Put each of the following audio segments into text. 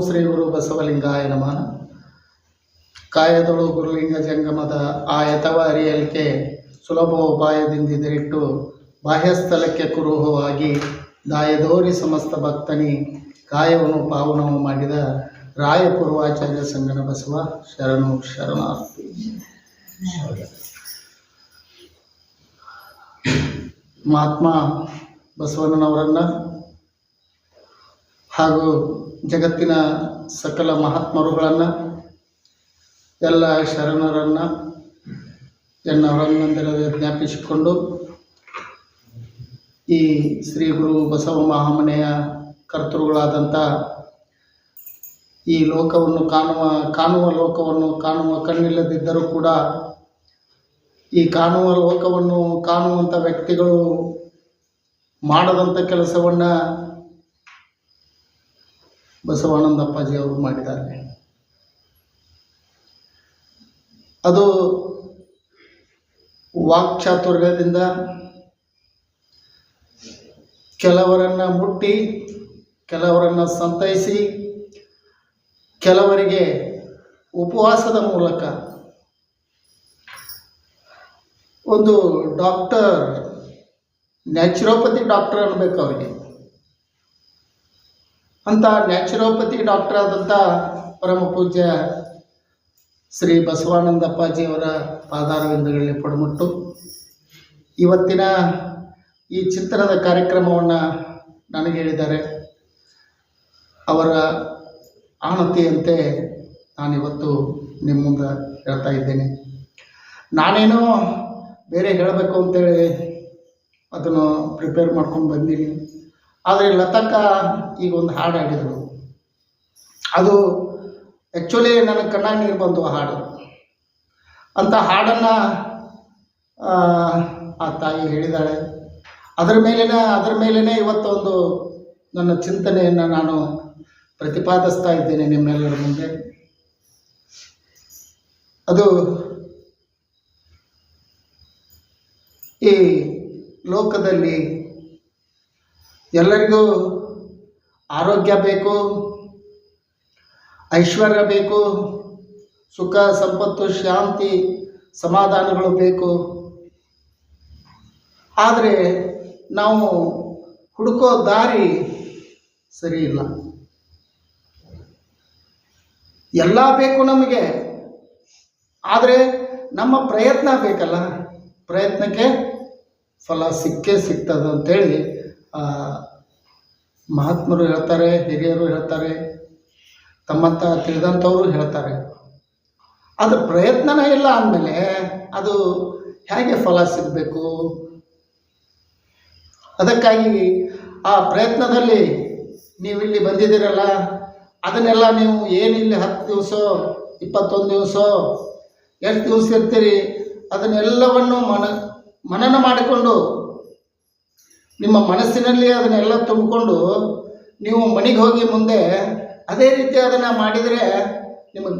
ಶ್ರೀ ಗುರು ಬಸವಲಿಂಗಾಯ ನಮಃ. ಕಾಯದೊಳು ಗುರುಲಿಂಗ ಜಂಗಮದ ಆ ಯಥವ ಅರಿಯಲಿಕೆ ಸುಲಭ ಉಪಾಯದಿಂದಿರಿಟ್ಟು ಬಾಹ್ಯಸ್ಥಲಕ್ಕೆ ಕುರುಹವಾಗಿ ದಾಯದೋರಿ ಸಮಸ್ತ ಭಕ್ತನಿ ಕಾಯವನ್ನು ಪಾವನವು ಮಾಡಿದ ರಾಯ ಪೂರ್ವಾಚಾರ್ಯ ಸಂಗನ ಬಸವ ಶರಣು ಶರಣಾರ್ಥಿ. ಮಹಾತ್ಮ ಬಸವಣ್ಣನವರನ್ನು ಹಾಗೂ ಜಗತ್ತಿನ ಸಕಲ ಮಹಾತ್ಮರುಗಳನ್ನು, ಎಲ್ಲ ಶರಣರನ್ನು ಎನ್ನ ಹೊರನಂದರದ ಜ್ಞಾಪಿಸಿಕೊಂಡು ಈ ಶ್ರೀ ಗುರು ಬಸವ ಮಹಾಮನೆಯ ಕರ್ತೃಗಳಾದಂಥ ಈ ಲೋಕವನ್ನು ಕಾಣುವ ಕಾಣುವ ಲೋಕವನ್ನು ಕಾಣುವ ಕಣ್ಣಿಲ್ಲದಿದ್ದರೂ ಕೂಡ ಈ ಕಾಣುವ ಲೋಕವನ್ನು ಕಾಣುವಂಥ ವ್ಯಕ್ತಿಗಳು ಮಾಡದಂಥ ಕೆಲಸವನ್ನು ಬಸವಾನಂದಪ್ಪಾಜಿ ಅವರು ಮಾಡಿದ್ದಾರೆ. ಅದು ವಾಕ್ಚಾತುರ್ಯದಿಂದ ಕೆಲವರನ್ನು ಮುಟ್ಟಿ, ಕೆಲವರನ್ನು ಸಂತೈಸಿ, ಕೆಲವರಿಗೆ ಉಪವಾಸದ ಮೂಲಕ ಒಂದು ಡಾಕ್ಟರ್ ನ್ಯಾಚುರೋಪತಿ ಡಾಕ್ಟರ್ ಅನ್ನಬೇಕು ಅವರಿಗೆ. ಅಂತ ನ್ಯಾಚುರೋಪತಿ ಡಾಕ್ಟರ್ ಆದಂಥ ಪರಮ ಪೂಜ್ಯ ಶ್ರೀ ಬಸವಾನಂದಪ್ಪಾಜಿಯವರ ಪಾದಾರವಿಂದಗಳಲ್ಲಿ ಪಡಮುಟ್ಟು. ಇವತ್ತಿನ ಈ ಚಿತ್ರದ ಕಾರ್ಯಕ್ರಮವನ್ನು ನನಗೆ ಹೇಳಿದ್ದಾರೆ. ಅವರ ಆಣತಿಯಂತೆ ನಾನಿವತ್ತು ನಿಮ್ಮ ಮುಂದೆ ಹೇಳ್ತಾ ಇದ್ದೇನೆ. ನಾನೇನೋ ಬೇರೆ ಹೇಳಬೇಕು ಅಂತೇಳಿ ಅದನ್ನು ಪ್ರಿಪೇರ್ ಮಾಡ್ಕೊಂಡು ಬಂದೀನಿ. ಆದರೆ ಲತಕ್ಕ ಈಗ ಒಂದು ಹಾಡು ಹಾಡಿದರು. ಅದು ಆ್ಯಕ್ಚುಲಿ ನನ್ನ ಕಣ್ಣಾಗ ನೀರು ಬಂತು ಆ ಹಾಡು. ಅಂಥ ಹಾಡನ್ನು, ಆ ತಾಯಿ ಹೇಳಿದಾಳೆ. ಅದರ ಮೇಲಿನ, ಅದರ ಮೇಲೇ ಇವತ್ತೊಂದು ನನ್ನ ಚಿಂತನೆಯನ್ನು ನಾನು ಪ್ರತಿಪಾದಿಸ್ತಾ ಇದ್ದೇನೆ ನಿಮ್ಮೆಲ್ಲರ ಮುಂದೆ. ಅದು ಈ ಲೋಕದಲ್ಲಿ ಎಲ್ಲರಿಗೂ ಆರೋಗ್ಯ ಬೇಕು, ಐಶ್ವರ್ಯ ಬೇಕು, ಸುಖ, ಸಂಪತ್ತು, ಶಾಂತಿ, ಸಮಾಧಾನಗಳು ಬೇಕು. ಆದರೆ ನಾವು ಹುಡುಕೋ ದಾರಿ ಸರಿ ಇಲ್ಲ. ಎಲ್ಲ ಬೇಕು ನಮಗೆ. ಆದರೆ ನಮ್ಮ ಪ್ರಯತ್ನ ಬೇಕಲ್ಲ. ಪ್ರಯತ್ನಕ್ಕೆ ಫಲ ಸಿಕ್ಕೇ ಸಿಗ್ತದೆ ಅಂತೇಳಿ ಮಹಾತ್ಮರು ಹೇಳ್ತಾರೆ, ಹಿರಿಯರು ಹೇಳ್ತಾರೆ, ತಮ್ಮಂತ ತಿಳಿದಂಥವರು ಹೇಳ್ತಾರೆ. ಅದು ಪ್ರಯತ್ನನೇ ಇಲ್ಲ ಅಂದಮೇಲೆ ಅದು ಹೇಗೆ ಫಲ ಸಿಗಬೇಕು? ಅದಕ್ಕಾಗಿ ಆ ಪ್ರಯತ್ನದಲ್ಲಿ ನೀವು ಇಲ್ಲಿ ಬಂದಿದ್ದೀರಲ್ಲ, ಅದನ್ನೆಲ್ಲ ನೀವು ಏನಿಲ್ಲಿ ಹತ್ತು ದಿವಸ, ಇಪ್ಪತ್ತೊಂದು ದಿವಸ, ಎಷ್ಟು ದಿವಸ ಇರ್ತೀರಿ, ಅದನ್ನೆಲ್ಲವನ್ನು ಮನ, ಮನನ ಮಾಡಿಕೊಂಡು ನಿಮ್ಮ ಮನಸ್ಸಿನಲ್ಲಿ ಅದನ್ನೆಲ್ಲ ತುಂಬಿಕೊಂಡು ನೀವು ಮನೆಗೆ ಹೋಗಿ ಮುಂದೆ ಅದೇ ರೀತಿ ಅದನ್ನು ಮಾಡಿದರೆ ನಿಮಗೆ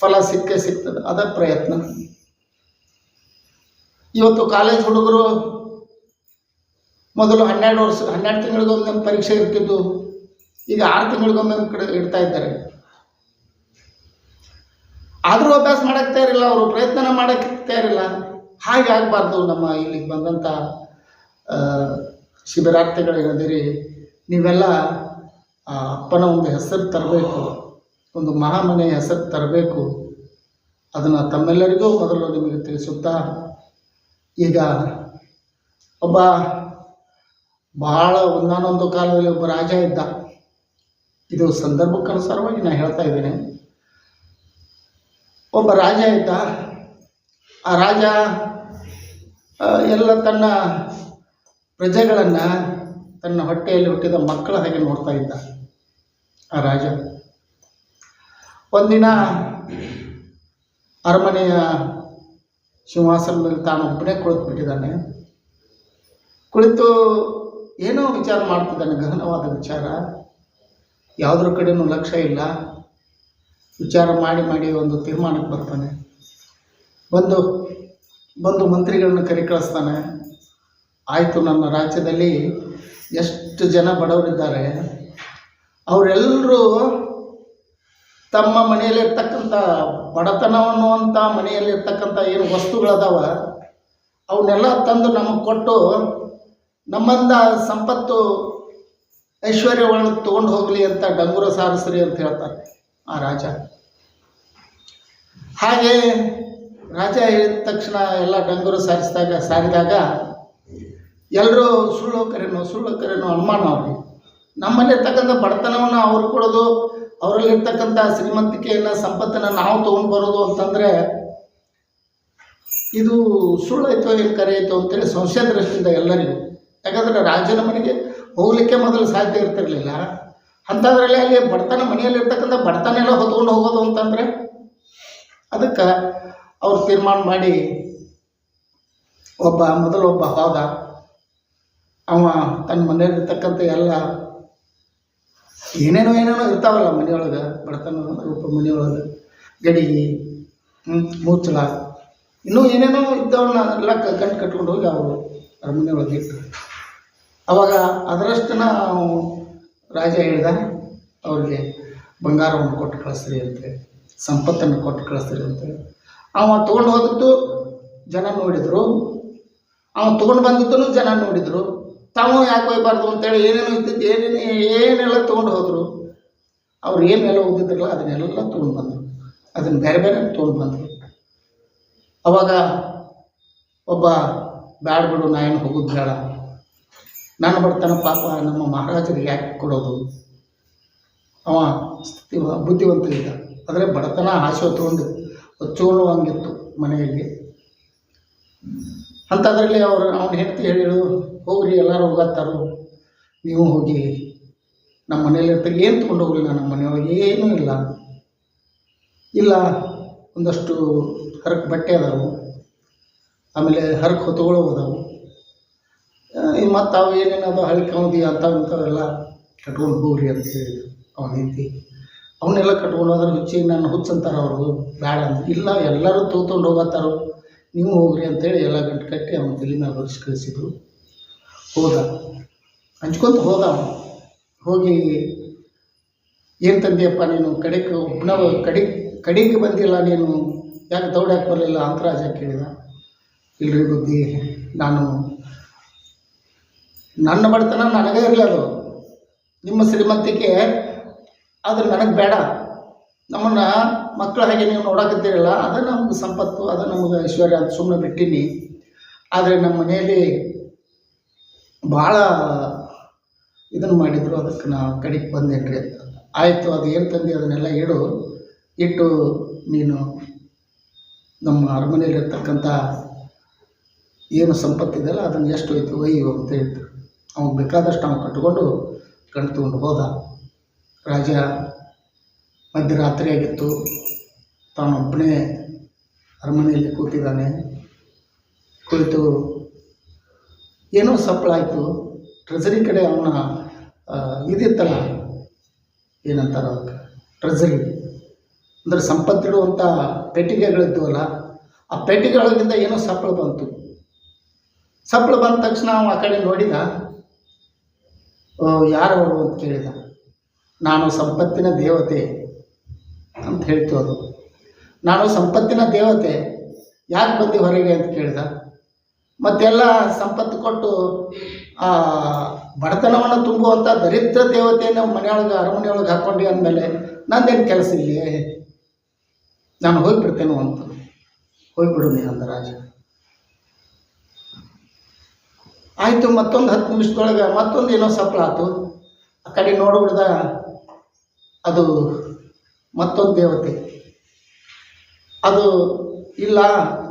ಫಲ ಸಿಕ್ಕೇ ಸಿಗ್ತದೆ. ಅದ ಪ್ರಯತ್ನ. ಇವತ್ತು ಕಾಲೇಜ್ ಹುಡುಗರು ಮೊದಲು ಹನ್ನೆರಡು ವರ್ಷ, ಹನ್ನೆರಡು ತಿಂಗಳಿಗೊಮ್ಮೆ ಪರೀಕ್ಷೆ ಇರ್ತಿದ್ದು, ಈಗ ಆರು ತಿಂಗಳಿಗೊಮ್ಮೆ ಕಡೆ ಇಡ್ತಾ ಇದ್ದಾರೆ. ಆದರೂ ಅಭ್ಯಾಸ ಮಾಡಕ್ಕೆ ತಯಾರಿಲ್ಲ ಅವರು ಪ್ರಯತ್ನ ಮಾಡಕ್ಕೆ ತಯಾರಿಲ್ಲ ಹಾಗೆ ಆಗಬಾರ್ದು ನಮ್ಮ ಇಲ್ಲಿಗೆ ಬಂದಂಥ ಶಿಬಿರಾರ್ಥಿಗಳಿರದಿರಿ, ನೀವೆಲ್ಲ, ಆ, ಅಪ್ಪನ ಒಂದು ಹೆಸರು ತರಬೇಕು, ಒಂದು ಮಹಾಮನೆಯ ಹೆಸರು ತರಬೇಕು. ಅದನ್ನು ತಮ್ಮೆಲ್ಲರಿಗೂ ಮೊದಲು ನಿಮಗೆ ತಿಳಿಸುತ್ತಾ, ಈಗ ಒಬ್ಬ ಬಹಳ ಒಂದಾನೊಂದು ಕಾಲದಲ್ಲಿ ಒಬ್ಬ ರಾಜ ಇದ್ದ. ಇದು ಸಂದರ್ಭಕ್ಕನುಸಾರವಾಗಿ ನಾನು ಹೇಳ್ತಾ ಇದ್ದೇನೆ. ಒಬ್ಬ ರಾಜ ಇದ್ದ. ಆ ರಾಜ ಎಲ್ಲ ತನ್ನ ಪ್ರಜೆಗಳನ್ನು ತನ್ನ ಹೊಟ್ಟೆಯಲ್ಲಿ ಹುಟ್ಟಿದ ಮಕ್ಕಳ ಹಾಗೆ ನೋಡ್ತಾ ಇದ್ದ ಆ ರಾಜ. ಒಂದಿನ ಅರಮನೆಯ ಸಿಂಹಾಸನದಲ್ಲಿ ತಾನು ಒಬ್ಬನೇ ಕುಳಿತುಬಿಟ್ಟಿದ್ದಾನೆ. ಕುಳಿತು ಏನೋ ವಿಚಾರ ಮಾಡ್ತಿದ್ದಾನೆ, ಗಹನವಾದ ವಿಚಾರ. ಯಾವುದ್ರ ಕಡೆಯೂ ಲಕ್ಷ್ಯ ಇಲ್ಲ. ವಿಚಾರ ಮಾಡಿ ಮಾಡಿ ಒಂದು ತೀರ್ಮಾನಕ್ಕೆ ಬರ್ತಾನೆ. ಬಂದು ಬಂದು ಮಂತ್ರಿಗಳನ್ನ ಕರೆ ಕಳಿಸ್ತಾನೆ. ಆಯಿತು ನನ್ನ ರಾಜ್ಯದಲ್ಲಿ ಎಷ್ಟು ಜನ ಬಡವರಿದ್ದಾರೆ, ಅವರೆಲ್ಲರೂ ತಮ್ಮ ಮನೆಯಲ್ಲಿರ್ತಕ್ಕಂಥ ಬಡತನ ಅನ್ನುವಂಥ ಮನೆಯಲ್ಲಿರ್ತಕ್ಕಂಥ ಏನು ವಸ್ತುಗಳದಾವ, ಅವನ್ನೆಲ್ಲ ತಂದು ನಮಗೆ ಕೊಟ್ಟು ನಮ್ಮಂದ ಸಂಪತ್ತು ಐಶ್ವರ್ಯವನ್ನು ತೊಗೊಂಡು ಹೋಗಲಿ ಅಂತ ಡಂಗೂರ ಸಾರಿಸ್ರಿ ಅಂತ ಹೇಳ್ತಾರೆ ಆ ರಾಜ. ಹಾಗೆ ರಾಜ ಹೇಳಿದ ತಕ್ಷಣ ಎಲ್ಲ ಡಂಗುರ ಸಾರಿಸಿದಾಗ, ಸಾರಿದಾಗ ಎಲ್ಲರೂ ಸುಳ್ಳು ಕರೆನೋ ಸುಳ್ಳು ಕರೆನೋ ಅನುಮಾನ ಅವ್ರಿಗೆ. ನಮ್ಮಲ್ಲಿರ್ತಕ್ಕಂಥ ಬಡತನವನ್ನು ಅವ್ರು ಕೊಡೋದು, ಅವರಲ್ಲಿರ್ತಕ್ಕಂಥ ಶ್ರೀಮಂತಿಕೆಯನ್ನು, ಸಂಪತ್ತನ್ನು ನಾವು ತೊಗೊಂಡು ಬರೋದು ಅಂತಂದರೆ ಇದು ಸುಳ್ಳಾಯ್ತೋ ಏನು ಕರೆ ಐತೋ ಅಂತೇಳಿ ಸಂಶಯ ದೃಷ್ಟಿಯಿಂದ ಎಲ್ಲರಿಗೂ. ಯಾಕಂದರೆ ರಾಜನ ಮನೆಗೆ ಹೋಗಲಿಕ್ಕೆ ಮೊದಲು ಸಾಧ್ಯ ಇರ್ತಿರಲಿಲ್ಲ. ಅಂಥದ್ರಲ್ಲಿ ಅಲ್ಲಿ ಬಡತನ ಮನೆಯಲ್ಲಿರ್ತಕ್ಕಂಥ ಬಡತನ ಎಲ್ಲ ಹೊತ್ಕೊಂಡು ಹೋಗೋದು ಅಂತಂದರೆ ಅದಕ್ಕೆ ಅವ್ರು ತೀರ್ಮಾನ ಮಾಡಿ, ಒಬ್ಬ ಮೊದಲು ಒಬ್ಬ ಹೋದ. ಅವ ತನ್ನ ಮನೆಯಲ್ಲಿರ್ತಕ್ಕಂಥ ಎಲ್ಲ ಏನೇನೋ ಏನೇನೋ ಇರ್ತಾವಲ್ಲ ಮನೆಯೊಳಗೆ, ಬಡತನ ರೂಪ ಮನೆಯೊಳಗೆ, ಗಡಿ ಮೂಚಲ ಇನ್ನೂ ಏನೇನೋ ಇದ್ದವನ್ನ ಎಲ್ಲ ಕ- ಗಂಟು ಕಟ್ಕೊಂಡು ಹೋಗಿ ಅವರು ಅರಮನೆ ಒಳಗೆ ಇಟ್ಟರು ಅವಾಗ ಅದರಷ್ಟನ್ನ ರಾಜ ಹೇಳಿದ, ಅವ್ರಿಗೆ ಬಂಗಾರವನ್ನು ಕೊಟ್ಟು ಕಳಿಸ್ರಿ ಅಂತೇಳಿ ಸಂಪತ್ತನ್ನು ಕೊಟ್ಟು ಕಳಿಸ್ರಿ ಅಂತೇಳಿ ಅವ ತೊಗೊಂಡು ಹೋದದ್ದು ಜನ ನೋಡಿದರು. ಅವ ತೊಗೊಂಡು ಬಂದಿದ್ದನು ಜನ ನೋಡಿದರು. ತಾವು ಯಾಕೆ ಹೋಗ್ಬಾರ್ದು ಅಂತೇಳಿ ಏನೇನು ಇದ್ದಿದ್ದು, ಏನೇನು ಏನೆಲ್ಲ ತೊಗೊಂಡು ಹೋದರು. ಅವ್ರು ಏನೆಲ್ಲ ಓದಿದ್ರಲ್ಲ ಅದನ್ನೆಲ್ಲ ತೊಗೊಂಡು ಬಂದರು. ಅದನ್ನು ಬೇರೆ ಬೇರೆ ತೊಗೊಂಡು ಬಂದರು. ಅವಾಗ ಒಬ್ಬ, ಬ್ಯಾಡ ಬಿಡು, ನಾ ಏನು ಹೋಗೋದು ಬೇಡ. ನಾನು ಬಡತನ ಪಾಪ, ನಮ್ಮ ಮಹಾರಾಜರಿಗೆ ಯಾಕೆ ಕೊಡೋದು? ಅವ ಸ್ಥಿತಿ, ಬುದ್ಧಿವಂತ ಇದ್ದ ಆದರೆ ಬಡತನ ಆಸೆ ಹೊತ್ಕೊಂಡು ಹೊಚ್ಕೊಳ್ಳುವಂಗಿತ್ತು ಮನೆಯಲ್ಲಿ. ಅಂಥದ್ರಲ್ಲಿ ಅವರು ಅವ್ನ ಹೆಂಡತಿ ಹೇಳಿಳು ಹೋಗ್ರಿ, ಎಲ್ಲರೂ ಹೋಗತ್ತಾರು. ನೀವು ಹೋಗಿ ನಮ್ಮ ಮನೇಲಿ ಇರ್ತಾರೆ. ಏನು ತೊಗೊಂಡು ಹೋಗಲಿಲ್ಲ ನಮ್ಮ ಮನೆಯೊಳಗೆ? ಏನೂ ಇಲ್ಲ. ಇಲ್ಲ, ಒಂದಷ್ಟು ಹರಕು ಬಟ್ಟೆ ಅದಾವು. ಆಮೇಲೆ ಹರಕು ಹೊತ್ತುಗಳು ಅದಾವು ಮತ್ತು ಅವು ಏನೇನದು ಹಳಿ ಕೌದಿ ಅಂಥವು ಇಂಥವೆಲ್ಲ ಕಟ್ಕೊಂಡು ಹೋಗ್ರಿ ಅಂತ ಹೇಳಿದ್ರು ಅವನ ಹೆಂಡತಿ. ಅವನ್ನೆಲ್ಲ ಕಟ್ಕೊಂಡು ಹೋದ್ರೆ ಹುಚ್ಚಿ ನನ್ನ ಹುಚ್ಚಂತಾರೆ ಅವರು. ಬೇಡ ಅಂತ ಇಲ್ಲ, ಎಲ್ಲರೂ ತೂತ್ಕೊಂಡು ಹೋಗತ್ತಾರೋ. ನೀವು ಹೋಗ್ರಿ ಅಂತೇಳಿ ಎಲ್ಲ ಗಂಟು ಕಟ್ಟಿ ಅವನ ತಲೆ ಮೇಲೆ ಹೊರಿಸಿ ಕಳಿಸಿದ್ರು. ಹೋದ. ಹಂಚ್ಕೊಂತ ಹೋದ ಹೋಗಿ ಏನು ತಂದೆಯಪ್ಪ ನೀನು? ಕಡೆಗೆ ಒಬ್ಬನ ಕಡೆ, ಕಡೆಗೆ ಬಂದಿಲ್ಲ ನೀನು. ಯಾಕೆ ದೌಡ್ಯಾಕೆ ಬರಲಿಲ್ಲ? ಅಂತ ರಾಜ ಕೇಳಿದ. ಇಲ್ರಿ ಬುದ್ಧಿ, ನಾನು ನನ್ನ ಬಡತನ ನನಗೇ ಇರಲಿ ಅದು. ನಿಮ್ಮ ಶ್ರೀಮಂತಿಕೆ, ಅದು ನನಗೆ ಬೇಡ. ನಮ್ಮನ್ನು ಮಕ್ಕಳ ಹಾಗೆ ನೀವು ನೋಡಕತ್ತೀರಲ್ಲ, ಅದು ನಮ್ಗೆ ಸಂಪತ್ತು, ಅದು ನಮಗೆ ಐಶ್ವರ್ಯ ಅಂತ ಸುಮ್ಮನೆ ಬಿಟ್ಟೀನಿ. ಆದರೆ ನಮ್ಮ ಮನೆಯಲ್ಲಿ ಭಾಳ ಇದನ್ನು ಮಾಡಿದರು, ಅದಕ್ಕೆ ನಾ ಕಡೆಗೆ ಬಂದೇನ್ರಿ ಅಂತ. ಆಯಿತು, ಅದು ಏನು ತಂದು ಅದನ್ನೆಲ್ಲ ಇಡು ಇಟ್ಟು ನೀನು ನಮ್ಮ ಅರಮನೆಯಲ್ಲಿರ್ತಕ್ಕಂಥ ಏನು ಸಂಪತ್ತಿದೆಯಲ್ಲ, ಅದನ್ನು ಎಷ್ಟು ಹೋಯ್ತು, ಒಯ್ಯು ಅಂತ ಹೇಳ್ತಾರೆ. ಅವ್ನು ಬೇಕಾದಷ್ಟು ಅವ್ನು ಕಟ್ಕೊಂಡು ಕಣ್ ತಗೊಂಡು ಹೋದ. ರಾಜ ಮಧ್ಯರಾತ್ರಿ ಆಗಿತ್ತು. ತಾನೊಬ್ಬನೇ ಅರಮನೆಯಲ್ಲಿ ಕೂತಿದ್ದಾನೆ. ಕುಳಿತು ಏನೋ ಸಪ್ಪಳ ಆಯಿತು ಟ್ರೆಜರಿ ಕಡೆ ಅವನ ಇದಿತ್ತಲ್ಲ. ಏನಂತಾರೆ ಅದಕ್ಕೆ. ಟ್ರೆಜರಿ ಅಂದರೆ ಸಂಪತ್ತಿಡುವಂಥ ಪೆಟ್ಟಿಗೆಗಳಿದ್ದವಲ್ಲ ಆ ಪೆಟ್ಟಿಗೆಗಳಿಂದ ಏನೋ ಸಪ್ಪಳ ಬಂತು. ಸಪ್ಪಳ ಬಂದ ತಕ್ಷಣ ಅವನು ಆ ಕಡೆ ನೋಡಿದ ಯಾರವರು ಅಂತ ಕೇಳಿದ. ನಾನು ಸಂಪತ್ತಿನ ದೇವತೆ. ಅಂತ ಹೇಳ್ತು ಅದು. ನಾನು ಸಂಪತ್ತಿನ ದೇವತೆ, ಯಾಕೆ ಬಂದು ಹೊರಗೆ ಅಂತ ಕೇಳಿದ. ಮತ್ತೆಲ್ಲ ಸಂಪತ್ತು ಕೊಟ್ಟು, ಆ, ಬಡತನವನ್ನು ತುಂಬುವಂಥ ದರಿದ್ರ ದೇವತೆಯನ್ನು ಮನೆಯೊಳಗೆ, ಅರಮನೆಯೊಳಗೆ ಹಾಕ್ಕೊಂಡು ಅಂದಮೇಲೆ ನಂದೇನು ಕೆಲಸ ಇಲ್ಲಿ? ನಾನು ಹೋಗಿಬಿಡ್ತೇನೋ ಅಂತ. ಹೋಗಿಬಿಡು ನೀ ಅಂದ ರಾಜ. ಆಯಿತು, ಮತ್ತೊಂದು ಹತ್ತು ನಿಮಿಷದೊಳಗೆ ಮತ್ತೊಂದು ಏನೋ ಸಪ್ಲ ಆಯ್ತು ಆ ಕಡೆ ನೋಡಿಬಿಡ್ದ ಅದು ಮತ್ತೊಂದು ದೇವತೆ. ಅದು ಇಲ್ಲ,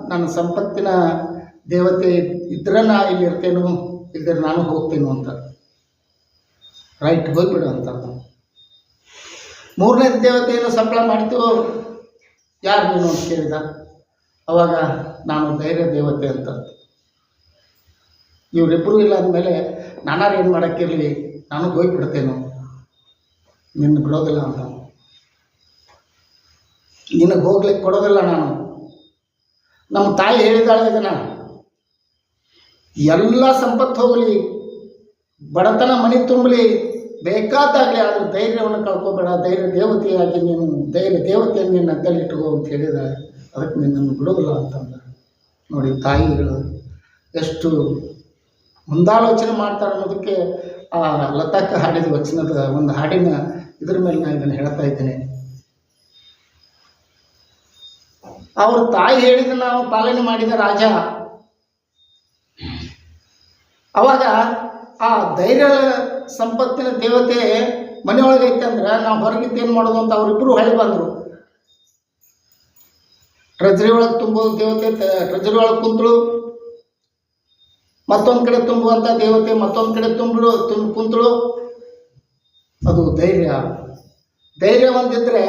ನನ್ನ ಸಂಪತ್ತಿನ ದೇವತೆ ಇದ್ರೆ ನಾ ಇಲ್ಲಿ ಇರ್ತೇನು ಇಲ್ಲದ್ರೆ ನಾನು ಹೋಗ್ತೇನು ಅಂತ. ರೈಟ್ ಹೋಗ್ಬಿಡು ಅಂತ ಮೂರನೇ ದೇವತೆಯನ್ನು ಸಂಬಳ ಮಾಡಿತು ಯಾರು ನೀನು ಅಂತ ಕೇಳಿದ? ಅವಾಗ ನಾನು ಧೈರ್ಯ ದೇವತೆ ಅಂತ ಇವರಿಬ್ಬರು ಇಲ್ಲ ಅಂದಮೇಲೆ ನಾನಾರು ಏನು ಮಾಡೋಕ್ಕಿರಲಿ, ನಾನು ಹೋಗಿಬಿಡ್ತೇನು. ನಿನ್ನ ಬಿಡೋದಿಲ್ಲ ಅಂತ. ನಿನಗೆ ಹೋಗ್ಲಿಕ್ಕೆ ಕೊಡೋದಿಲ್ಲ ನಾನು. ನಮ್ಮ ತಾಯಿ ಹೇಳಿದಾಳೆ ಇದನ್ನ. ಎಲ್ಲ ಸಂಪತ್ತು ಹೋಗಲಿ, ಬಡತನ ಮನೆ ತುಂಬಲಿ, ಬೇಕಾದಾಗಲಿ ಆದರೆ ಧೈರ್ಯವನ್ನು ಕಳ್ಕೊಬೇಡ. ಧೈರ್ಯ ದೇವತೆಯಾಗಿ ನೀನು, ಧೈರ್ಯ ದೇವತೆಯನ್ನು ನಿನ್ನ ಅದ್ದಲ್ಲಿಟ್ಟುಕೋ ಅಂತ ಹೇಳಿದಾಳೆ. ಅದಕ್ಕೆ ನಿನ್ನನ್ನು ಬಿಡೋದಿಲ್ಲ ಅಂತಂದ ನೋಡಿ ತಾಯಿಗಳು ಎಷ್ಟು ಮುಂದಾಲೋಚನೆ ಮಾಡ್ತಾರೆ ಅನ್ನೋದಕ್ಕೆ ಆ ಲತಾಕ ಹಾಡಿದ ವಚನದ ಒಂದು ಹಾಡಿನ ಇದ್ರ ಮೇಲೆ ನಾನು ಇದನ್ನು ಹೇಳ್ತಾ ಇದ್ದೇನೆ. ಅವ್ರ ತಾಯಿ ಹೇಳಿದ ನಾವು ಪಾಲನೆ ಮಾಡಿದ ರಾಜ. ಅವಾಗ ಆ ಧೈರ್ಯ ಸಂಪತ್ತಿನ ದೇವತೆ ಮನೆಯೊಳಗೆ ಅಂದ್ರೆ ನಾವು ಹೊರಗಿದ್ದು ಏನು ಮಾಡೋದು ಅಂತ ಅವರಿಬ್ಬರು ಹೊಳೆ ಬಂದರು. ಟ್ರೆಜರಿ ಒಳಗೆ ತುಂಬೋದು ದೇವತೆ ಟ್ರೆಜರಿ ಒಳಗೆ ಕುಂತಳು ಮತ್ತೊಂದು ಕಡೆ ತುಂಬುವಂಥ ದೇವತೆ ಮತ್ತೊಂದು ಕಡೆ ತುಂಬಳು ತುಂಬ ಕುಂತಳು. ಅದು ಧೈರ್ಯ. ಧೈರ್ಯ ಒಂದಿದ್ರೆ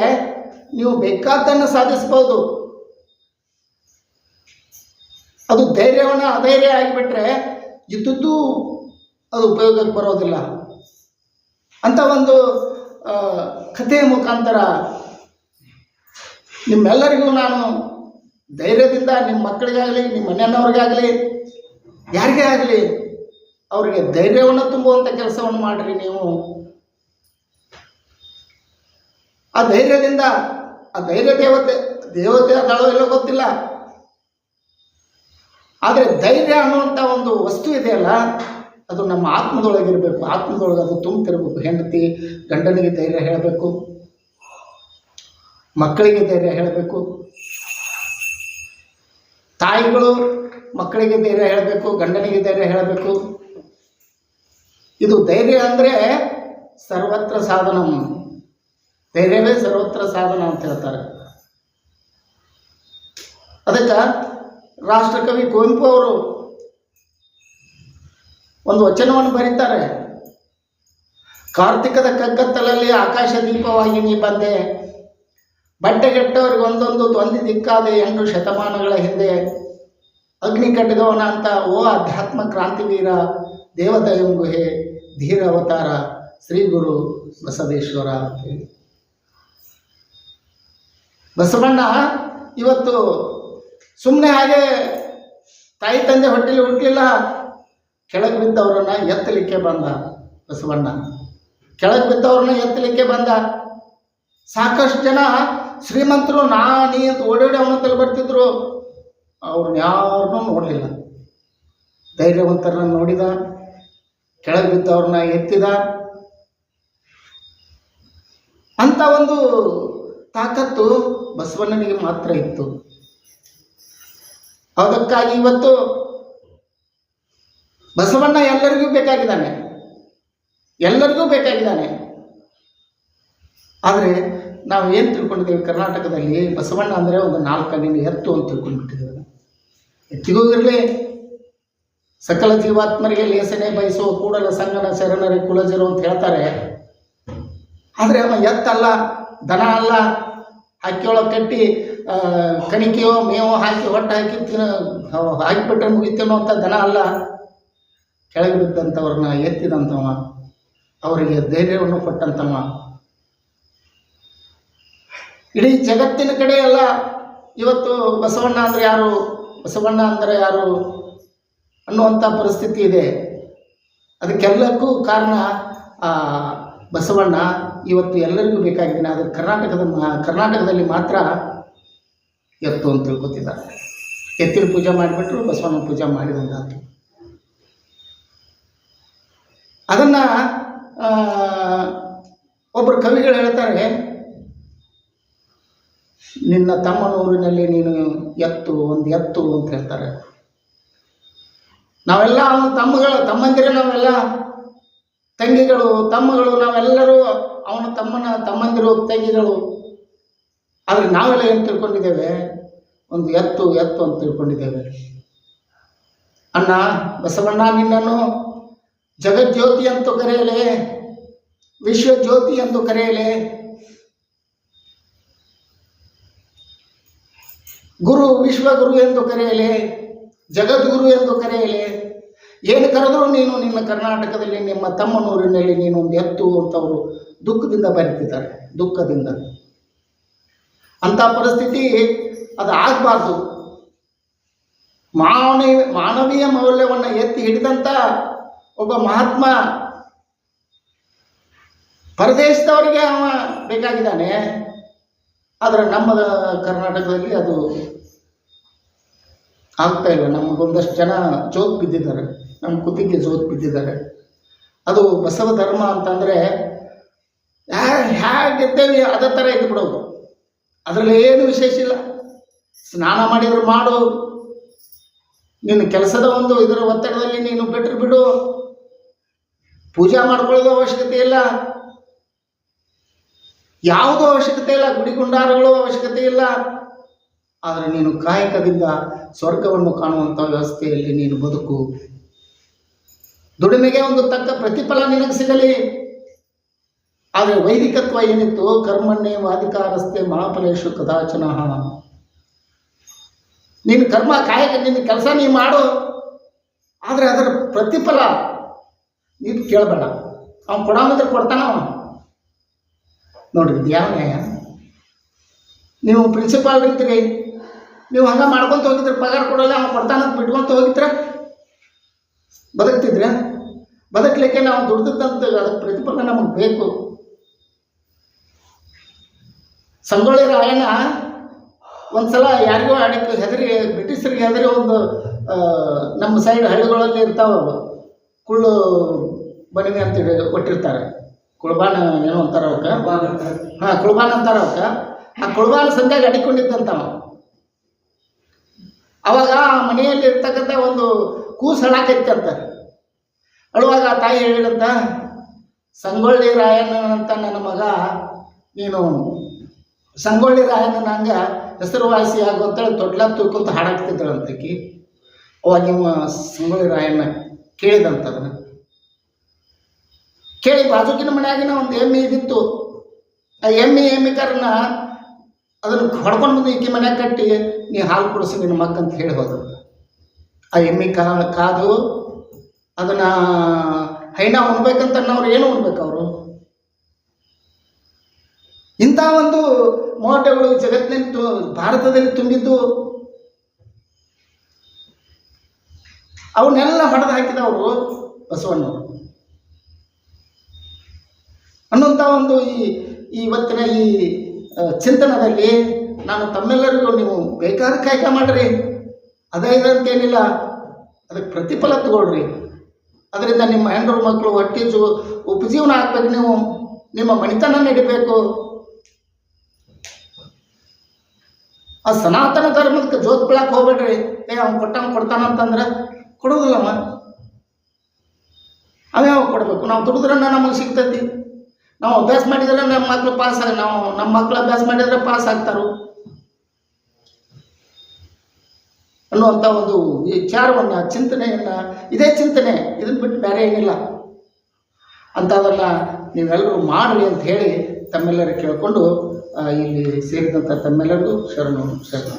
ನೀವು ಬೇಕಾದ್ದನ್ನು ಸಾಧಿಸ್ಬೋದು. ಅದು ಧೈರ್ಯವನ್ನು ಅಧೈರ್ಯ ಆಗಿಬಿಟ್ರೆ ಇದ್ದದ್ದು ಅದು ಉಪಯೋಗಕ್ಕೆ ಬರೋದಿಲ್ಲ. ಅಂತ ಒಂದು ಕಥೆಯ ಮುಖಾಂತರ ನಿಮ್ಮೆಲ್ಲರಿಗೂ ನಾನು ಧೈರ್ಯದಿಂದ ನಿಮ್ಮ ಮಕ್ಕಳಿಗಾಗಲಿ ನಿಮ್ಮ ಮನೆಯನ್ನವ್ರಿಗಾಗಲಿ ಯಾರಿಗೇ ಆಗಲಿ ಅವರಿಗೆ ಧೈರ್ಯವನ್ನು ತುಂಬುವಂಥ ಕೆಲಸವನ್ನು ಮಾಡಿರಿ ನೀವು. ಆ ಧೈರ್ಯದಿಂದ, ಆ ಧೈರ್ಯ ದೇವತೆ ದೇವತೆ ಅದಳೋ ಇಲ್ಲೋ ಗೊತ್ತಿಲ್ಲ. ಆದರೆ ಧೈರ್ಯ ಅನ್ನುವಂಥ ಒಂದು ವಸ್ತು ಇದೆಯಲ್ಲ, ಅದು ನಮ್ಮ ಆತ್ಮದೊಳಗಿರಬೇಕು. ಆತ್ಮದೊಳಗೆ ಅದು ತುಂಬ್ತಿರ್ಬೇಕು. ಹೆಂಡತಿ, ಗಂಡನಿಗೆ ಧೈರ್ಯ ಹೇಳಬೇಕು. ಮಕ್ಕಳಿಗೆ ಧೈರ್ಯ ಹೇಳಬೇಕು. ತಾಯಿಗಳು ಮಕ್ಕಳಿಗೆ ಧೈರ್ಯ ಹೇಳಬೇಕು, ಗಂಡನಿಗೆ ಧೈರ್ಯ ಹೇಳಬೇಕು. ಇದು ಧೈರ್ಯ ಅಂದರೆ ಸರ್ವತ್ರ ಸಾಧನ. ಧೈರ್ಯವೇ ಸರ್ವತ್ರ ಸಾಧನ ಅಂತ ಹೇಳ್ತಾರೆ. ಅದಕ್ಕೆ ರಾಷ್ಟ್ರಕವಿ ಕುವೆಂಪು ಅವರು ಒಂದು ವಚನವನ್ನು ಬರೀತಾರೆ. ಕಾರ್ತಿಕದ ಕಗ್ಗತ್ತಲಲ್ಲಿ ಆಕಾಶ ದೀಪವಾಗಿ ನೀ ಬಂದೆ. ಬಟ್ಟೆಗೆಟ್ಟವ್ರಿಗೆ ಒಂದೊಂದು ತೊಂದಿ ದಿಕ್ಕಾದೆ ಎಂಟು ಶತಮಾನಗಳ ಹಿಂದೆ ಅಗ್ನಿ ಕಟ್ಟಿದವನ ಅಂತ, ಓ ಅಧ್ಯಾತ್ಮ ಕ್ರಾಂತಿವೀರ ದೇವದಯಂ ಗುಹೆ ಧೀರ ಅವತಾರ, ಶ್ರೀ ಗುರು ಬಸವೇಶ್ವರ ಅಂತೇಳಿ ಬಸವಣ್ಣ, ಇವತ್ತು ಸುಮ್ಮನೆ ಹಾಗೆ ತಾಯಿ ತಂದೆ ಹೊಟ್ಟೆಲಿ ಹುಟ್ಟಲಿಲ್ಲ ಕೆಳಗೆ ಬಿದ್ದವರನ್ನ ಎತ್ತಲಿಕ್ಕೆ ಬಂದ ಬಸವಣ್ಣ. ಕೆಳಗೆ ಬಿದ್ದವ್ರನ್ನ ಎತ್ತಲಿಕ್ಕೆ ಬಂದ. ಸಾಕಷ್ಟು ಜನ ಶ್ರೀಮಂತರು, ನಾ, ನೀ ಅಂತ ಓಡೋಡಿ ಅವನ ತಲೆ ಬರ್ತಿದ್ರು. ಅವ್ರನ್ನ ಯಾರನ್ನೂ ನೋಡಲಿಲ್ಲ. ಧೈರ್ಯವಂತರನ್ನ ನೋಡಿದ. ಕೆಳಗೆ ಬಿದ್ದವ್ರನ್ನ ಎತ್ತಿದ. ಅಂತ ಒಂದು ತಾಕತ್ತು ಬಸವಣ್ಣನಿಗೆ ಮಾತ್ರ ಇತ್ತು. ಅದಕ್ಕಾಗಿ ಇವತ್ತು ಬಸವಣ್ಣ ಎಲ್ಲರಿಗೂ ಬೇಕಾಗಿದ್ದಾನೆ. ಎಲ್ಲರಿಗೂ ಬೇಕಾಗಿದ್ದಾನೆ. ಆದರೆ ನಾವು ಏನು ತಿಳ್ಕೊಂಡಿದ್ದೇವೆ? ಕರ್ನಾಟಕದಲ್ಲಿ ಬಸವಣ್ಣ ಅಂದರೆ ಒಂದು ನಾಲ್ಕನೇ ಎತ್ತು ಅಂತ ತಿಳ್ಕೊಂಡ್ಬಿಟ್ಟಿದ್ದೇವೆ. ಎತ್ತಿಗೂ ಇರಲಿ ಸಕಲ ಜೀವಾತ್ಮರಿಗೆ ಲೇಸನೆ ಬಯಸುವ ಕೂಡಲ ಸಂಗನ ಶರಣರೇ ಕುಲಜರು ಅಂತ ಹೇಳ್ತಾರೆ. ಆದರೆ ಅವ ಎತ್ತಲ್ಲ, ದನ ಅಲ್ಲ ಹಕ್ಕಿಯೊಳಗೆ ಕಟ್ಟಿ ಕಣಿಕೆಯೋ ಮೇವೋ ಹಾಕಿ ಹೊಟ್ಟೆ ಹಾಕಿ ತಿನ್ನ ಹಾಕಿಬಿಟ್ರೆ ಮುಗಿತೀನೋ ಅಂತ ದನ ಅಲ್ಲ. ಕೆಳಗೆ ಬಿದ್ದಂಥವ್ರನ್ನ ಎತ್ತಿದಂಥವ, ಅವರಿಗೆ ಧೈರ್ಯವನ್ನು ಕೊಟ್ಟಂಥವ. ಇಡೀ ಜಗತ್ತಿನ ಕಡೆ ಎಲ್ಲ ಇವತ್ತು ಬಸವಣ್ಣ ಅಂದರೆ ಯಾರು? ಬಸವಣ್ಣ ಅಂದರೆ ಯಾರು ಅನ್ನುವಂಥ ಪರಿಸ್ಥಿತಿ ಇದೆ. ಅದಕ್ಕೆಲ್ಲಕ್ಕೂ ಕಾರಣ ಬಸವಣ್ಣ ಇವತ್ತು ಎಲ್ಲರಿಗೂ ಬೇಕಾಗಿದ್ದೀನಿ. ಆದರೆ ಕರ್ನಾಟಕದ ಕರ್ನಾಟಕದಲ್ಲಿ ಮಾತ್ರ ಎತ್ತು ಅಂತ ತಿಳ್ಕೊತಿದ್ದಾರೆ ಎತ್ತಿನ ಪೂಜೆ ಮಾಡಿಬಿಟ್ರು ಬಸವನ ಪೂಜೆ ಮಾಡಿದಂಗಾತು ಅದನ್ನು ಒಬ್ಬರು ಕವಿಗಳು ಹೇಳ್ತಾರೆ, ನಿನ್ನ ತಮ್ಮನೂರಿನಲ್ಲಿ ನೀನು ಎತ್ತು, ಒಂದು ಎತ್ತು ಅಂತ ಹೇಳ್ತಾರೆ. ನಾವೆಲ್ಲ ಅವನ ತಮ್ಮಗಳ, ತಮ್ಮಂದಿರೇ ನಾವೆಲ್ಲ. ತಂಗಿಗಳು, ತಮ್ಮಗಳು, ನಾವೆಲ್ಲರೂ ಅವನ ತಮ್ಮನ, ತಮ್ಮಂದಿರು, ತಂಗಿಗಳು. ಆದರೆ ನಾವೆಲ್ಲ ಏನು ತಿಳ್ಕೊಂಡಿದ್ದೇವೆ? ಒಂದು ಎತ್ತು ಎತ್ತು ಅಂತ ತಿಳ್ಕೊಂಡಿದ್ದೇವೆ. ಅಣ್ಣ, ಬಸವಣ್ಣ ನಿನ್ನನ್ನು ಜಗಜ್ಯೋತಿ ಅಂತ ಕರೆಯಲೆ, ವಿಶ್ವಜ್ಯೋತಿ ಎಂದು ಕರೆಯಲೆ. ಗುರು ವಿಶ್ವಗುರು ಎಂದು ಕರೆಯಲೆ, ಜಗದ್ಗುರು ಎಂದು ಕರೆಯಲೆ. ಏನು ಕರೆದರೂ ನೀನು ನಿನ್ನ ಕರ್ನಾಟಕದಲ್ಲಿ, ನಿಮ್ಮ ತಮ್ಮನೂರಿನಲ್ಲಿ ನೀನು ಒಂದು ಎತ್ತು ಅಂತವರು ದುಃಖದಿಂದ ಬರೀತಿದ್ದಾರೆ ದುಃಖದಿಂದ. ಅಂಥ ಪರಿಸ್ಥಿತಿ ಅದು ಆಗಬಾರ್ದು. ಮಾನವ, ಮಾನವೀಯ ಮೌಲ್ಯವನ್ನು ಎತ್ತಿ ಹಿಡಿದಂಥ ಒಬ್ಬ ಮಹಾತ್ಮ ಪರದೇಶದವರಿಗೆ ಅವ ಬೇಕಾಗಿದ್ದಾನೆ. ಆದರೆ ನಮ್ಮ ಕರ್ನಾಟಕದಲ್ಲಿ ಅದು ಆಗ್ತಾ ಇಲ್ಲ. ನಮಗೊಂದಷ್ಟು ಜನ ಜೋತ್ ಬಿದ್ದಿದ್ದಾರೆ. ನಮ್ಮ ಕುತ್ತಿಗೆ ಜೋತ್ ಬಿದ್ದಿದ್ದಾರೆ. ಅದು ಬಸವ ಧರ್ಮ ಅಂತಂದರೆ ಹೇಗಿದ್ದೇವೆ ಅದೇ ಥರ ಇದ್ದು ಬಿಡೋದು ಅದರಲ್ಲಿ ಏನು ವಿಶೇಷ ಇಲ್ಲ. ಸ್ನಾನ ಮಾಡಿದ್ರು ಮಾಡು. ನಿನ್ನ ಕೆಲಸದ ಒಂದು ಇದರ ಒತ್ತಡದಲ್ಲಿ ನೀನು ಬಿಟ್ಟರು ಬಿಡು. ಪೂಜಾ ಮಾಡ್ಕೊಳ್ಳೋದು ಅವಶ್ಯಕತೆ ಇಲ್ಲ. ಯಾವುದೂ ಅವಶ್ಯಕತೆ ಇಲ್ಲ. ಗುಡಿ ಗುಂಡಾರಗಳು ಅವಶ್ಯಕತೆ ಇಲ್ಲ. ಆದರೆ ನೀನು ಕಾಯಕದಿಂದ ಸ್ವರ್ಗವನ್ನು ಕಾಣುವಂಥ ವ್ಯವಸ್ಥೆಯಲ್ಲಿ ನೀನು ಬದುಕು. ದುಡಿಮೆಗೆ ಒಂದು ತಕ್ಕ ಪ್ರತಿಫಲ ನಿನಗೆ ಸಿಗಲಿ. ಆದರೆ ವೈದಿಕತ್ವ ಏನಿತ್ತು ಕರ್ಮಣ್ಣೆ ವಾದಿಕಾರಸ್ತೆ ಮಹಾಫಲೇಶು ಕದಾಚನ. ನೀನು ಕರ್ಮ ಕಾಯಕ, ನಿನ್ನ ಕೆಲಸ ನೀ ಮಾಡು, ಆದರೆ ಅದರ ಪ್ರತಿಫಲ ನೀನು ಕೇಳಬೇಡ. ಅವ್ನು ಕೊಡಾಮಿದ್ರೆ ಕೊಡ್ತಾನ ಅವನು. ನೋಡ್ರಿ ಯಾವ ನೀವು ಪ್ರಿನ್ಸಿಪಾಲ್ ಇರ್ತೀರಿ, ನೀವು ಹಂಗೆ ಮಾಡ್ಕೊಂತ ಹೋಗಿದ್ರೆ ಪಗಾರ ಕೊಡಲ್ಲ, ಅವ್ನು ಕೊಡ್ತಾನಂತ ಬಿಟ್ಕೊಂತ ಹೋಗಿದ್ರೆ ಬದುಕ್ತಿದ್ರೆ? ಬದುಕಲಿಕ್ಕೆ ನಾವು ದುಡ್ದಿದ್ದಂತ, ಅದಕ್ಕೆ ಪ್ರತಿಫಲ ನಮಗೆ ಬೇಕು. ಸಂಗೊಳ್ಳಿ ರಾಯಣ್ಣ ಒಂದ್ಸಲ ಯಾರಿಗೋ ಆಡಕ್ಕೆ ಹೆದರಿ ಬ್ರಿಟಿಷರಿಗೆ ಹೆದರಿ ಒಂದು ನಮ್ಮ ಸೈಡ್ ಹಳ್ಳಿಗಳಲ್ಲಿ ಇರ್ತಾವ. ಕುಳ್ಳು ಬನಿಗೆ ಅಂತೇಳಿ ಕೊಟ್ಟಿರ್ತಾರೆ. ಕುಳ್ಬಾನ ಏನೋ ಅಂತಾರ ಅವಕ್ಕೆ? ಹಾಂ ಕುಳ್ಬಾನ ಅಂತಾರ ಅವಕ್ಕೆ. ಆ ಕುಳ್ಬಾನ ಸಂಧ್ಯಾಗ ಅಡಿಕೊಂಡಿದ್ದಂತವ ಅವಾಗ ಆ ಮನೆಯಲ್ಲಿ ಇರ್ತಕ್ಕಂಥ ಒಂದು ಕೂಸು ಹಣಕೈತಂತ ಅಳುವಾಗ ಆ ತಾಯಿ ಹೇಳಿದಂತ ಸಂಗೊಳ್ಳಿ ರಾಯಣ್ಣನಂತ ನನ್ನ ಮಗ ನೀನು ಸಂಗೊಳ್ಳಿ ರಾಯಣ್ಣನಂಗ ಹೆಸರುವಾಸಿ ಆಗುವಂತೇಳಿ ತೊಟ್ಲ ತೂಕೊಂತ ಹಾಡಾಕ್ತಿದ್ದಳಂತಕಿ ಅವಾಗ ಇವ ಸಂಗೊಳ್ಳಿ ರಾಯಣ್ಣ ಕೇಳಿದಂತದನ್ನ ಕೇಳಿ ಬಾಜುಕಿನ ಮನೆಯಾಗಿನ ಒಂದು ಎಮ್ಮೆ ಇದಿತ್ತು. ಆ ಎಮ್ಮೆ ಎಮ್ಮಿಕಾರನ್ನ ಅದನ್ನು ಹೊಡ್ಕೊಂಡು ಬಂದು ಈಕೆ ಮನೆ ಕಟ್ಟಿ, ನೀ ಹಾಲು ಕುಡಿಸಿ ನಿನ್ನ ಮಕ್ಕಂತ ಹೇಳಿ ಹೋದ ಆ ಎಮ್ಮೆ ಕಾದು ಅದನ್ನ ಹೈನ ಉಣ್ಬೇಕಂತ ಅವ್ರು ಏನು ಉಣ್ಬೇಕು ಅವರು ಇಂಥ ಒಂದು ಮೋಟಗಳು ಜಗತ್ತಿನಲ್ಲಿ ತು, ಭಾರತದಲ್ಲಿ ತುಂಬಿದ್ದು ಅವನ್ನೆಲ್ಲ ಹೊಡೆದು ಹಾಕಿದವರು ಬಸವಣ್ಣವರು. ಅನ್ನುವಂಥ ಒಂದು ಈ ಇವತ್ತಿನ ಈ ಚಿಂತನದಲ್ಲಿ ನಾನು ತಮ್ಮೆಲ್ಲರಿಗೂ ನೀವು ಬೇಕಾದ ಕಾಯಕ ಮಾಡ್ರಿ. ಅದೇ ಇದಂತೇನಿಲ್ಲ ಅದಕ್ಕೆ ಪ್ರತಿಫಲ ತಗೊಳ್ರಿ. ಅದರಿಂದ ನಿಮ್ಮ ಹೆಣ್ಣು ಮಕ್ಕಳು ಹೊಟ್ಟೆ ಉಪಜೀವನ ಆಗ್ಬೇಕು ನೀವು. ನಿಮ್ಮ ಮಣಿತನ ನಡಿಬೇಕು. ಆ ಸನಾತನ ಧರ್ಮಕ್ಕೆ ಜೋತ್ ಬಿಳಕ್ ಹೋಗ್ಬೇಡ್ರಿ. ಏ, ಅವ್ನು ಕೊಟ್ಟಂಗೆ ಕೊಡ್ತಾನಂತಂದ್ರೆ ಕೊಡೋದಿಲ್ಲಮ್ಮ ಅವ್ಯಾವ ಕೊಡಬೇಕು. ನಾವು ದುಡಿದ್ರೆ ನಮಗೆ ಸಿಗ್ತೈತಿ. ನಾವು ಅಭ್ಯಾಸ ಮಾಡಿದ್ರೆ ನಮ್ಮ ಮಕ್ಕಳು ಪಾಸ್ ಆಗ, ನಾವು ನಮ್ಮ ಮಕ್ಕಳು ಅಭ್ಯಾಸ ಮಾಡಿದ್ರೆ ಪಾಸ್ ಆಗ್ತಾರು. ಅನ್ನುವಂಥ ಒಂದು ವಿಚಾರವನ್ನು ಚಿಂತನೆಯನ್ನು, ಇದೇ ಚಿಂತನೆ. ಇದನ್ನ ಬಿಟ್ಟು ಬೇರೆ ಏನಿಲ್ಲ. ಅಂಥದನ್ನು ನೀವೆಲ್ಲರೂ ಮಾಡ್ರಿ ಅಂತ ಹೇಳಿ ತಮ್ಮೆಲ್ಲರೂ ಕೇಳಿಕೊಂಡು ಇಲ್ಲಿ ಸೇರಿದಂಥ ತಮ್ಮೆಲ್ಲರಿಗೂ ಶರಣು ಶರಣ.